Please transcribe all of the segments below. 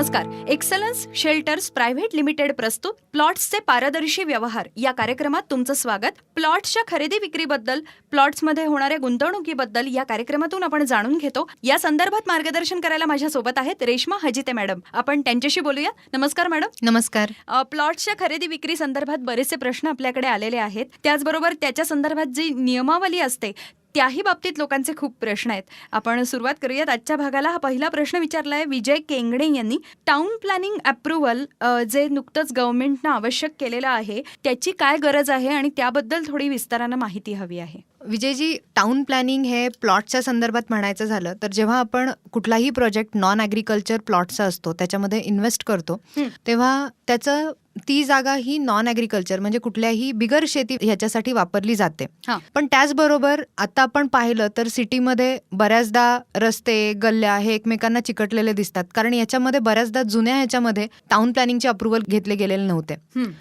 नमस्कार. Excellence shelters private limited प्रस्तुत प्लॉट्सचे पारदर्शी व्यवहार. या कार्यक्रमात तुमचं स्वागत. प्लॉट्सच्या खरेदी विक्रीबद्दल प्लॉट्समध्ये होणाऱ्या गुंतवणुकीबद्दल या कार्यक्रमातून आपण जाणून घेतो. या संदर्भात मार्गदर्शन करायला माझ्या सोबत आहेत रेश्मा हजिते मॅडम. आपण त्यांच्याशी बोलूया. नमस्कार मॅडम. नमस्कार. प्लॉट्सच्या खरेदी विक्री संदर्भात बरेचसे प्रश्न आपल्याकडे आलेले आहेत. त्याचबरोबर त्याच्या संदर्भात जी नियमावली असते त्याही बाबतीत लोकांचे खूप प्रश्न आहेत. आपण सुरुवात करूयात. आजच्या भागाला हा पहिला प्रश्न विचारला आहे विजय केंगडे यांनी. टाउन प्लॅनिंग अप्रुव्हल जे नुकतंच गव्हर्नमेंटनं आवश्यक केलेलं आहे त्याची काय गरज आहे आणि त्याबद्दल थोडी विस्तारानं माहिती हवी आहे. विजयजी टाउन प्लॅनिंग हे प्लॉटच्या संदर्भात म्हणायचं झालं तर जेव्हा आपण कुठलाही प्रोजेक्ट नॉन ॲग्रिकल्चर प्लॉटचा असतो त्याच्यामध्ये इन्व्हेस्ट करतो. तेव्हा त्याचं ती जागा ही नॉन ॲग्रिकल्चर म्हणजे कुठल्याही बिगर शेती ह्याच्यासाठी वापरली जाते. पण त्याचबरोबर आता आपण पाहिलं तर सिटीमध्ये बऱ्याचदा रस्ते गल्ल्या हे एकमेकांना चिकटलेले दिसतात कारण याच्यामध्ये बऱ्याचदा जुन्या ह्याच्यामध्ये टाउन प्लॅनिंगचे अप्रुव्हल घेतले गेलेले नव्हते.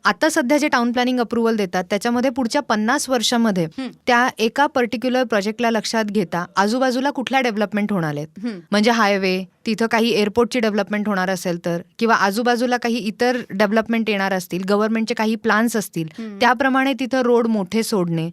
आता सध्या जे टाउन प्लॅनिंग अप्रुव्हल देतात त्याच्यामध्ये पुढच्या पन्नास वर्षामध्ये. त्या एका पर्टिक्युलर प्रोजेक्टला लक्षात घेता आजूबाजूला कुठल्या डेव्हलपमेंट होणार आहेत. म्हणजे हायवे तिथं काही एअरपोर्टची डेव्हलपमेंट होणार असेल तर किंवा आजूबाजूला काही इतर डेव्हलपमेंट येणार असतील गव्हर्नमेंटचे काही प्लान्स असतील. त्याप्रमाणे तिथं रोड मोठे सोडणे.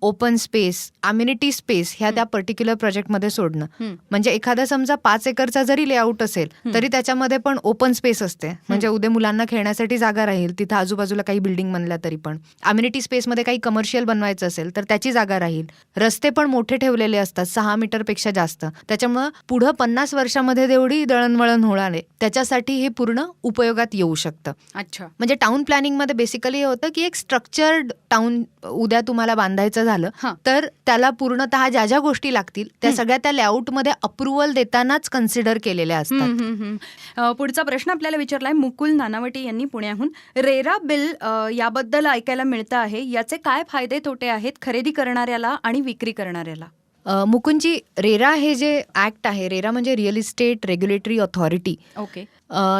ओपन स्पेस अम्युनिटी स्पेस ह्या त्या पर्टिक्युलर प्रोजेक्टमध्ये सोडणं. म्हणजे एखादा समजा पाच एकरचा जरी लेआउट असेल. तरी त्याच्यामध्ये पण ओपन स्पेस असते. म्हणजे उद्या मुलांना खेळण्यासाठी जागा राहील तिथं आजूबाजूला काही बिल्डिंग बनल्या तरी पण. अम्युनिटी स्पेसमध्ये काही कमर्शियल बनवायचं असेल तर त्याची जागा राहील. रस्ते पण मोठे ठेवलेले असतात सहा मीटरपेक्षा जास्त. त्याच्यामुळं पुढं पन्नास वर्षामध्ये जेवढी दळणवळण होणार आहे त्याच्यासाठी हे पूर्ण उपयोगात येऊ शकतं. अच्छा. म्हणजे टाउन प्लॅनिंगमध्ये बेसिकली हे होतं की एक स्ट्रक्चर्ड टाउन उद्या तुम्हाला बांधायचं झालं. तर त्याला पूर्णतः ज्या ज्या गोष्टी लागतील त्या. सगळ्या त्या लेआउटमध्ये अप्रुव्हल देतानाच कन्सिडर केलेल्या असतात पुढचा प्रश्न आपल्याला विचारलाय मुकुल नानावटी यांनी पुण्याहून रेरा बिल याबद्दल ऐकायला मिळतं आहे याचे काय फायदे तोटे आहेत खरेदी करणाऱ्याला आणि विक्री करणाऱ्याला मुकुंदजी रेरा हे जे ऍक्ट आहे रेरा म्हणजे real estate regulatory authority okay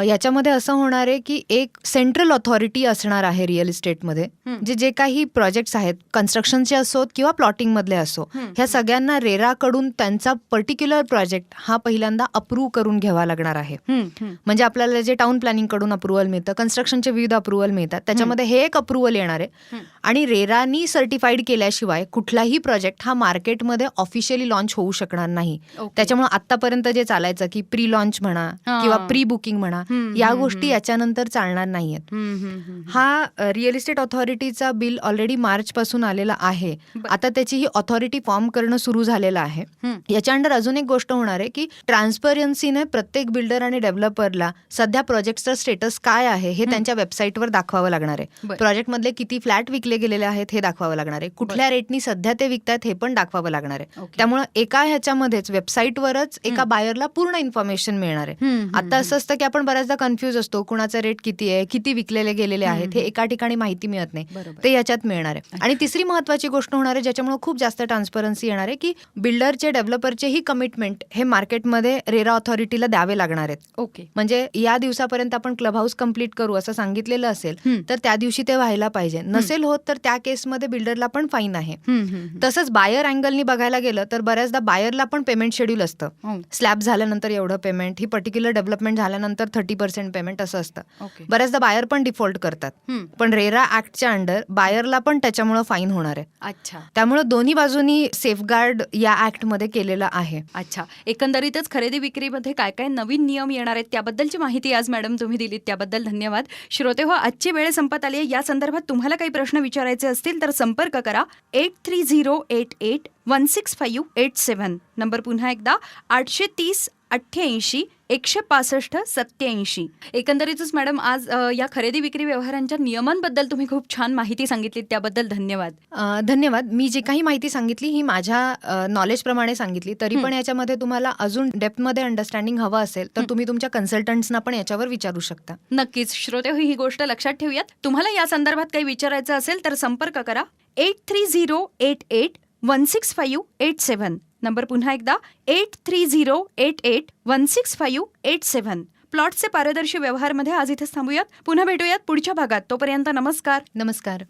याच्यामध्ये असं होणार आहे की एक सेंट्रल ऑथॉरिटी असणार आहे रिअल इस्टेटमध्ये. जे जे काही प्रोजेक्ट्स आहेत कन्स्ट्रक्शनचे असोत किंवा प्लॉटिंग मधले असो. ह्या सगळ्यांना रेराकडून त्यांचा पर्टिक्युलर प्रोजेक्ट हा पहिल्यांदा अप्रूव्ह करून घ्यावा लागणार आहे. म्हणजे आपल्याला जे टाउन प्लॅनिंगकडून अप्रुव्हल मिळतं कन्स्ट्रक्शनचे विविध अप्रुव्हल मिळतात त्याच्यामध्ये हे एक अप्रुव्हल येणार आहे. आणि रेरानी सर्टिफाईड केल्याशिवाय कुठलाही प्रोजेक्ट हा मार्केटमध्ये ऑफिशियली लॉन्च होऊ शकणार नाही. त्याच्यामुळे आतापर्यंत जे चालायचं की प्री लॉन्च म्हणा. किंवा प्री बुकिंग म्हणा या गोष्टी. याच्यानंतर चालणार नाहीयेत. हा रिअल इस्टेट ऑथॉरिटीचा बिल ऑलरेडी मार्च पासून आलेला आहे. आता त्याची ही ऑथॉरिटी फॉर्म करणं सुरू झालेलं आहे. याच्या अंडर अजून एक गोष्ट होणार आहे की ट्रान्सपरन्सीने प्रत्येक बिल्डर आणि डेव्हलपरला सध्या प्रोजेक्टचं स्टेटस काय आहे हे. त्यांच्या वेबसाईटवर दाखवावं लागणार आहे. प्रोजेक्ट मधले किती फ्लॅट विकले गेलेले आहेत हे दाखवावं लागणार आहे कुठल्या रेटनी सध्या ते विकतायत हे पण दाखवावं लागणार आहे. त्यामुळे एका ह्याच्यामध्येच वेबसाईटवरच एका. बायरला पूर्ण इन्फॉर्मेशन मिळणार आहे. आता असं असतं की आपण बऱ्याचदा कन्फ्युज असतो कुणाचा रेट किती आहे किती विकलेले गेलेले आहेत. हे एका ठिकाणी माहिती मिळत नाही. ते याच्यात मिळणार आहे. आणि तिसरी महत्वाची गोष्ट होणार आहे ज्याच्यामुळे खूप जास्त ट्रान्सपरन्सी येणार आहे की बिल्डरचे डेव्हलपरचे ही कमिटमेंट हे मार्केटमध्ये रेरा ऑथॉरिटीला द्यावे लागणार आहेत. ओके म्हणजे या दिवसापर्यंत आपण क्लब हाऊस कंप्लीट करू असं सांगितलेलं असेल. तर त्या दिवशी ते व्हायला पाहिजे. नसेल होत तर त्या केसमध्ये बिल्डरला पण फाईन आहे. तसंच बायर अँगलनी बघायला गेलं तर बऱ्याचदा बायरला पण पेमेंट शेड्यूल असतं. हो, स्लॅब झाल्यानंतर एवढं पेमेंट ही पर्टिक्युलर डेव्हलपमेंट झाल्यानंतर थर्टी पर्सेंट पेमेंट असं असतं. बऱ्याचदा बायर पण डिफॉल्ट करतात. पण रेरा ऍक्टच्या अंडर बायरला पण त्याच्यामुळे फाईन होणार आहे. अच्छा. त्यामुळे दोन्ही बाजूनी सेफगार्ड या ऍक्टमध्ये केलेलं आहे. अच्छा. एकंदरीतच खरेदी विक्रीमध्ये काय काय नवीन नियम येणार आहेत त्याबद्दलची माहिती आज मॅडम तुम्ही दिलीत. त्याबद्दल धन्यवाद. श्रोते हो आजची वेळ संपत आली आहे. या संदर्भात तुम्हाला काही प्रश्न विचारायचे असतील तर संपर्क करा. Eight three zero eight eight one six five eight seven number पुन्हा एकदा आठशे तीस अठ्ठ्याऐंशी एकशे पासष्ट सत्याऐंशी. एकंदरीतच मॅडम आज अ, या खरेदी विक्री व्यवहारांच्या नियमांबद्दल तुम्ही खूप छान माहिती सांगितली त्याबद्दल धन्यवाद. अ, धन्यवाद. मी जी काही माहिती सांगितली ही माझ्या नॉलेजप्रमाणे सांगितली. तरी पण याच्यामध्ये तुम्हाला अजून डेप्थमध्ये अंडरस्टँडिंग हवं असेल तर. तुम्ही तुमच्या कन्सल्टंट्सना पण याच्यावर विचारू शकता. नक्कीच. श्रोते हो, ही गोष्ट लक्षात ठेवूयात. तुम्हाला या संदर्भात काही विचारायचं असेल तर संपर्क करा. Eight three zero eight eight one six five eight seven number पुन्हा एकदा eight three zero eight eight one six five eight seven प्लॉटचे पारदर्शी व्यवहारमध्ये आज इथेच थांबूयात. पुन्हा भेटूयात पुढच्या भागात. तोपर्यंत नमस्कार. नमस्कार.